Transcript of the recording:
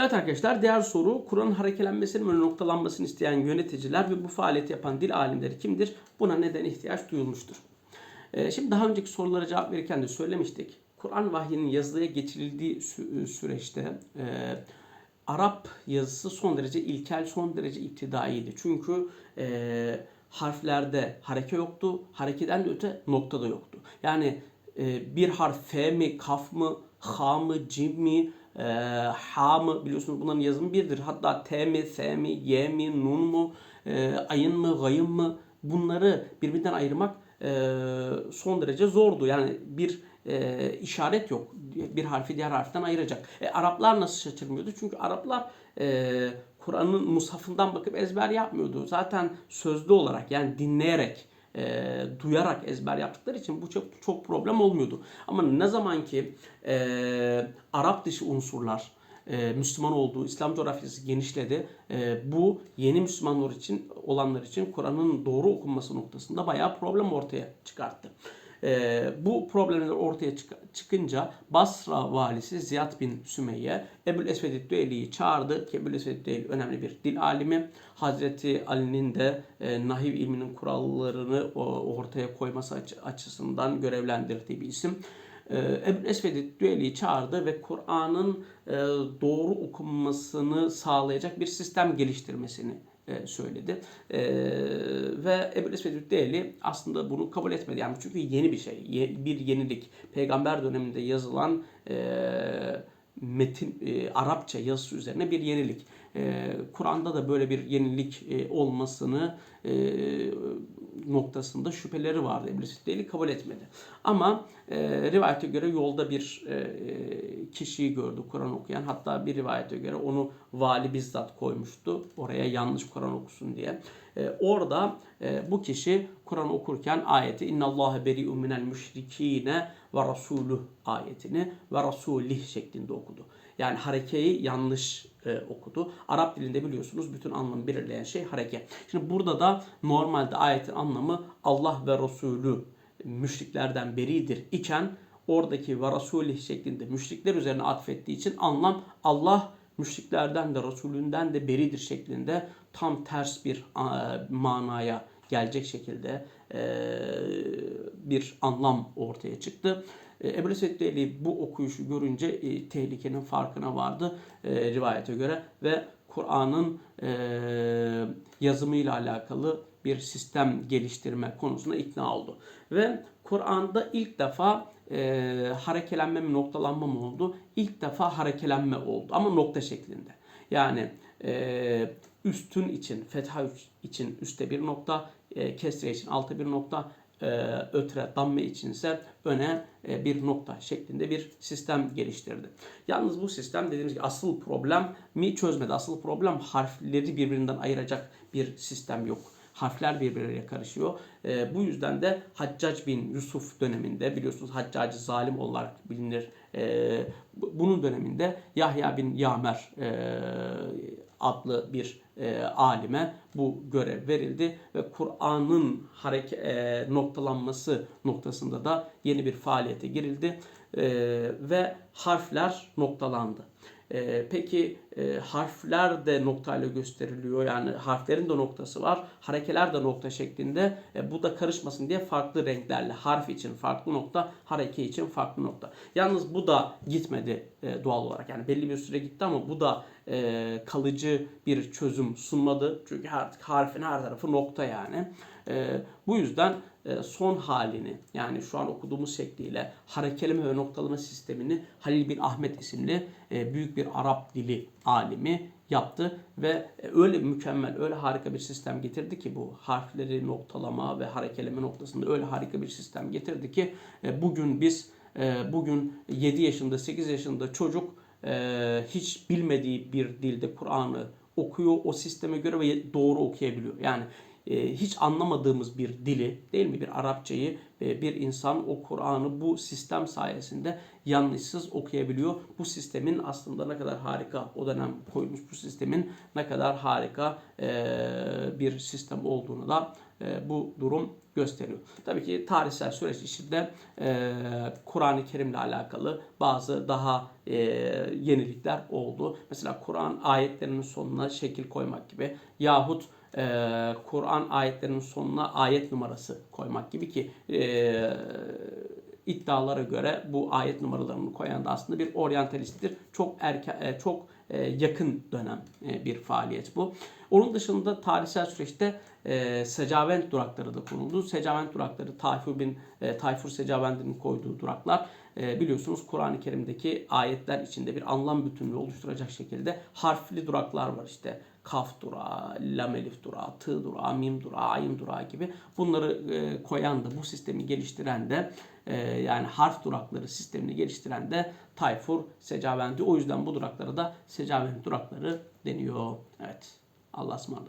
Evet arkadaşlar diğer soru Kur'an'ın harekelenmesini ve noktalanmasını isteyen yöneticiler ve bu faaliyeti yapan dil alimleri kimdir? Buna neden ihtiyaç duyulmuştur? Ee, şimdi daha önceki sorulara cevap verirken de söylemiştik. Kur'an vahyinin yazılıya geçirildiği sü- süreçte e, Arap yazısı son derece ilkel, son derece iptidaiydi. Çünkü e, harflerde hareke yoktu, harekeden de öte nokta da yoktu. Yani e, bir harf F mi, kaf mı, ha mı, cim mi, e, ha mı biliyorsunuz bunların yazımı birdir. Hatta T mi, S mi, Y mi, Nun mu, e, ayın mı, gayın mı bunları birbirinden ayırmak e, son derece zordu. Yani bir e, işaret yok. Bir harfi diğer harften ayıracak. E, Araplar nasıl şaşırmıyordu? Çünkü Araplar e, Kur'an'ın mushafından bakıp ezber yapmıyordu. Zaten sözlü olarak yani dinleyerek e, duyarak ezber yaptıkları için bu çok çok problem olmuyordu. Ama ne zaman ki e, Arap dışı unsurlar e, Müslüman olduğu, İslam coğrafyası genişledi. E, bu yeni Müslümanlar için olanlar için Kur'an'ın doğru okunması noktasında bayağı problem ortaya çıkarttı. E, bu problemler ortaya çık- çıkınca Basra valisi Ziyad bin Sümeyye Ebul Esved Düeli'yi çağırdı ki Ebul Esved Düeli önemli bir dil alimi. Hazreti Ali'nin de e, nahiv ilminin kurallarını o, ortaya koyması açı- açısından görevlendirdiği bir isim. Ee, Ebul Esved'i düeliyi çağırdı ve Kur'an'ın e, doğru okunmasını sağlayacak bir sistem geliştirmesini söyledi. E, ve Ebul Esved'i düeli aslında bunu kabul etmedi. Yani çünkü yeni bir şey, ye- bir yenilik. Peygamber döneminde yazılan e, metin e, Arapça yazısı üzerine bir yenilik. E, Kur'an'da da böyle bir yenilik e, olmasını e, noktasında şüpheleri vardı. İblis Deli kabul etmedi. Ama e, rivayete göre yolda bir e, kişiyi gördü Kur'an okuyan. Hatta bir rivayete göre onu vali bizzat koymuştu. Oraya yanlış Kur'an okusun diye. Orada bu kişi Kur'an okurken ayeti İnna Allahe beri'un minel müşrikine ve rasuluh ayetini ve rasulih şeklinde okudu. Yani harekeyi yanlış e, okudu. Arap dilinde biliyorsunuz bütün anlamı belirleyen şey hareke. Şimdi burada da normalde ayetin anlamı Allah ve Resulü müşriklerden beridir iken oradaki ve Rasulih şeklinde müşrikler üzerine atfettiği için anlam Allah müşriklerden de Resulünden de beridir şeklinde tam ters bir manaya gelecek şekilde e, bir anlam ortaya çıktı. E, Ebu Deli bu okuyuşu görünce e, tehlikenin farkına vardı e, rivayete göre ve Kur'an'ın e, yazımıyla alakalı bir sistem geliştirme konusunda ikna oldu. Ve Kur'an'da ilk defa e, harekelenme mi noktalanma mı oldu? İlk defa harekelenme oldu ama nokta şeklinde. Yani e, üstün için, fetha için üstte bir nokta, e, kesre için altta bir nokta, e, ötre, damme içinse öne e, bir nokta şeklinde bir sistem geliştirdi. Yalnız bu sistem dediğimiz gibi asıl problem mi çözmedi. Asıl problem harfleri birbirinden ayıracak bir sistem yok. Harfler birbirleriyle karışıyor. E, bu yüzden de Haccac bin Yusuf döneminde biliyorsunuz Haccacı zalim olarak bilinir. E, bu- bunun döneminde Yahya bin Yamer e, adlı bir e, alime bu görev verildi ve Kur'an'ın hareke e, noktalanması noktasında da yeni bir faaliyete girildi E, ve harfler noktalandı. E, peki e, harfler de noktayla gösteriliyor yani harflerin de noktası var, harekeler de nokta şeklinde. E, bu da karışmasın diye farklı renklerle harf için farklı nokta, hareke için farklı nokta. Yalnız bu da gitmedi e, doğal olarak yani belli bir süre gitti ama bu da e, kalıcı bir çözüm sunmadı. Çünkü artık harfin her tarafı nokta yani. E, bu yüzden son halini yani şu an okuduğumuz şekliyle harekeleme ve noktalama sistemini Halil bin Ahmet isimli e, büyük bir Arap dili alimi yaptı ve e, öyle mükemmel, öyle harika bir sistem getirdi ki bu harfleri noktalama ve harekeleme noktasında öyle harika bir sistem getirdi ki e, bugün biz e, bugün 7 yaşında 8 yaşında çocuk e, hiç bilmediği bir dilde Kur'an'ı okuyor o sisteme göre ve doğru okuyabiliyor. Yani e, hiç anlamadığımız bir dili değil mi bir Arapçayı e, bir insan o Kur'an'ı bu sistem sayesinde yanlışsız okuyabiliyor. Bu sistemin aslında ne kadar harika o dönem koymuş bu sistemin ne kadar harika e, bir sistem olduğunu da e, bu durum gösteriyor. Tabii ki tarihsel süreç içinde e, Kur'an-ı Kerim'le alakalı bazı daha e, yenilikler oldu. Mesela Kur'an ayetlerinin sonuna şekil koymak gibi yahut e, Kur'an ayetlerinin sonuna ayet numarası koymak gibi ki e, iddialara göre bu ayet numaralarını koyan da aslında bir oryantalisttir. Çok erken, e, çok e, yakın dönem e, bir faaliyet bu. Onun dışında tarihsel süreçte e, secavent durakları da konuldu. Secavent durakları Tayfur bin e, Tayfur Secavendi'nin koyduğu duraklar e, biliyorsunuz Kur'an-ı Kerim'deki ayetler içinde bir anlam bütünlüğü oluşturacak şekilde harfli duraklar var işte kaf durağı, lam elif durağı, tı durağı, mim durağı, ayın durağı gibi bunları e, koyan da bu sistemi geliştiren de e, yani harf durakları sistemini geliştiren de Tayfur Secavendi. O yüzden bu duraklara da Secavendi durakları deniyor. Evet. Allah'a ısmarladık.